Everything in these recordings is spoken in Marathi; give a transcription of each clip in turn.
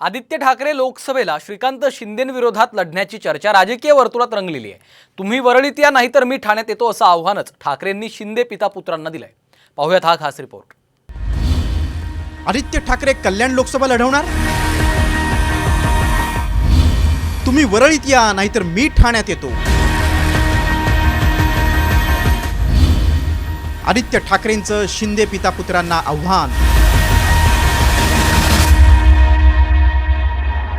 आदित्य ठाकरे लोकसभेला श्रीकांत शिंदेविरोधात लढण्याची चर्चा राजकीय वर्तुळात रंगलेली आहे. तुम्ही वरळीत या नाहीतर मी ठाण्यात येतो असं आव्हानच ठाकरेंनी शिंदे पिता पुत्रांना दिलंय. पाहुयात हा खास रिपोर्ट. आदित्य ठाकरे कल्याण लोकसभा लढवणार? तुम्ही वरळीत या नाहीतर मी ठाण्यात येतो. आदित्य ठाकरेंचं शिंदे पिता पुत्रांना आव्हान.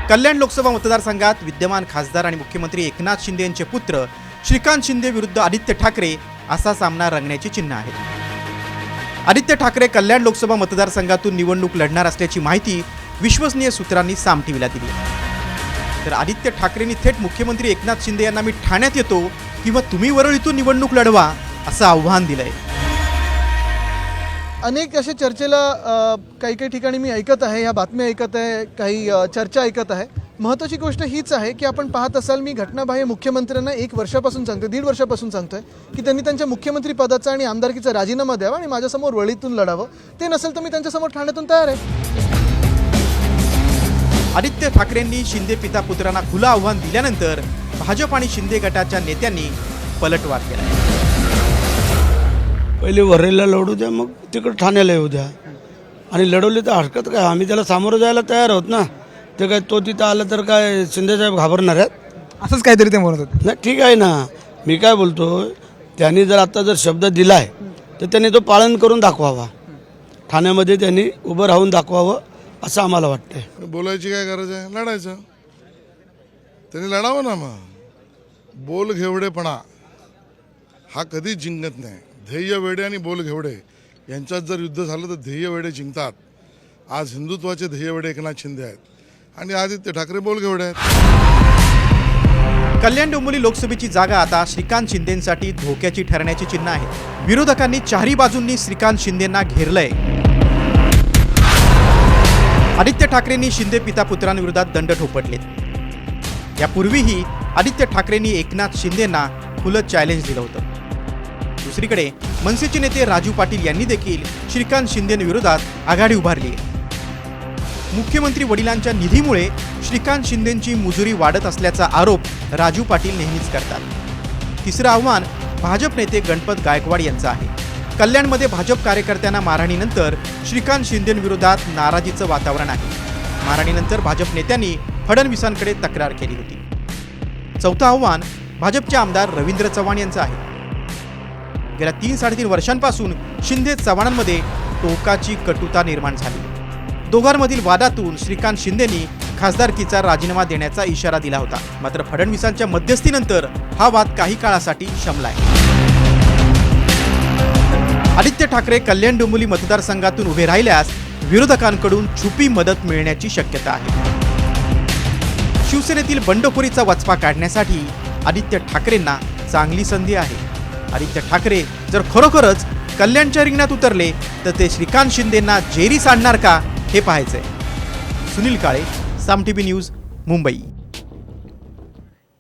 कल्याण लोकसभा मतदारसंघात विद्यमान खासदार आणि मुख्यमंत्री एकनाथ शिंदे यांचे पुत्र श्रीकांत शिंदे विरुद्ध आदित्य ठाकरे असा सामना रंगण्याची चिन्ह आहे. आदित्य ठाकरे कल्याण लोकसभा मतदारसंघातून निवडणूक लढणार असल्याची माहिती विश्वसनीय सूत्रांनी साम टीव्हीला दिली. तर आदित्य ठाकरेंनी थेट मुख्यमंत्री एकनाथ शिंदे यांना मी ठाण्यात येतो किंवा तुम्ही वरळीतून निवडणूक लढवा असं आव्हान दिलं आहे अनेक असे चर्चेला काही काही ठिकाणी मी ऐकत आहे ह्या बातम्या ऐकत आहे काही चर्चा ऐकत आहे. महत्त्वाची गोष्ट हीच आहे की आपण पाहत असाल मी घटनाबाह्य मुख्यमंत्र्यांना एक वर्षापासून सांगतोय दीड वर्षापासून सांगतोय की त्यांनी त्यांच्या मुख्यमंत्री पदाचा आणि आमदारकीचा राजीनामा द्यावा आणि माझ्यासमोर वळीतून लढावं. ते नसेल तर मी त्यांच्यासमोर ठाण्यातून तयार आहे. आदित्य ठाकरेंनी शिंदे पिता पुत्रांना खुलं आव्हान दिल्यानंतर भाजप आणि शिंदे गटाच्या नेत्यांनी पलटवार आहे पहिले वरेला लढू द्या मग तिकडं ठाण्याला येऊ द्या. आणि लढवली तर हरकत काय? आम्ही त्याला सामोरं जायला तयार आहोत ना. ते काय तो तिथं आलं तर काय शिंदेसाहेब घाबरणार आहेत? असंच काहीतरी ते म्हणत होते. नाही ठीक आहे ना. मी काय बोलतो त्यांनी जर आता जर शब्द दिला आहे तर त्यांनी तो पालन करून दाखवावा. ठाण्यामध्ये त्यांनी उभं राहून दाखवावं असं आम्हाला वाटतंय. बोलायची काय गरज आहे? लढायचं. त्यांनी लढावं ना मग. बोल घेवडेपणा. हा कधीच जिंकत नाही. ध्येय वेडे आणि बोल घेवडे यांच्यात जर युद्ध झालं तर ध्येय वेडे जिंकतात. आज हिंदुत्वाचे ध्येय वेडे एकनाथ शिंदे आहेत. आणि आदित्य ठाकरे बोल घेवडे आहेत. कल्याण डोंबिवली लोकसभेची जागा आता श्रीकांत शिंदेसाठी धोक्याची ठरण्याची चिन्ह आहे. विरोधकांनी चारही बाजूंनी श्रीकांत शिंदेंना घेरलंय. आदित्य ठाकरेंनी शिंदे पिता पुत्रांविरोधात दंड ठोपटलेत. यापूर्वीही आदित्य ठाकरेंनी एकनाथ शिंदेंना खुलं चॅलेंज दिलं होतं. दुसरीकडे मनसेचे नेते राजू पाटील यांनी देखील श्रीकांत शिंदेविरोधात आघाडी उभारली. मुख्यमंत्री वडिलांच्या निधीमुळे श्रीकांत शिंदेंची मुजुरी वाढत असल्याचा आरोप राजू पाटील नेहमीच करतात. तिसरं आव्हान भाजप नेते गणपत गायकवाड यांचं आहे. कल्याणमध्ये भाजप कार्यकर्त्यांना मारहाणीनंतर श्रीकांत शिंदेविरोधात नाराजीचं वातावरण आहे. मारहाणीनंतर भाजप नेत्यांनी फडणवीसांकडे तक्रार केली होती. चौथं आव्हान भाजपचे आमदार रवींद्र चव्हाण यांचं आहे. गेल्या तीन साडेतीन वर्षांपासून शिंदे चव्हाणांमध्ये टोकाची कटुता निर्माण झाली. दोघांमधील वादातून श्रीकांत शिंदेनी खासदारकीचा राजीनामा देण्याचा इशारा दिला होता. मात्र फडणवीसांच्या मध्यस्थीनंतर हा वाद काही काळासाठी शमलाय. आदित्य ठाकरे कल्याण डोंबिवली मतदारसंघातून उभे राहिल्यास विरोधकांकडून छुपी मदत मिळण्याची शक्यता आहे. शिवसेनेतील बंडखोरीचा वचपा काढण्यासाठी आदित्य ठाकरेंना चांगली संधी आहे. आदित्य ठाकरे जर खरोखरच कल्याणच्या रिंगणात उतरले तर ते श्रीकांत शिंदेंना जेरी सांडणार का हे पाहायचंय. Sunil Kale Saam T news Mumbai.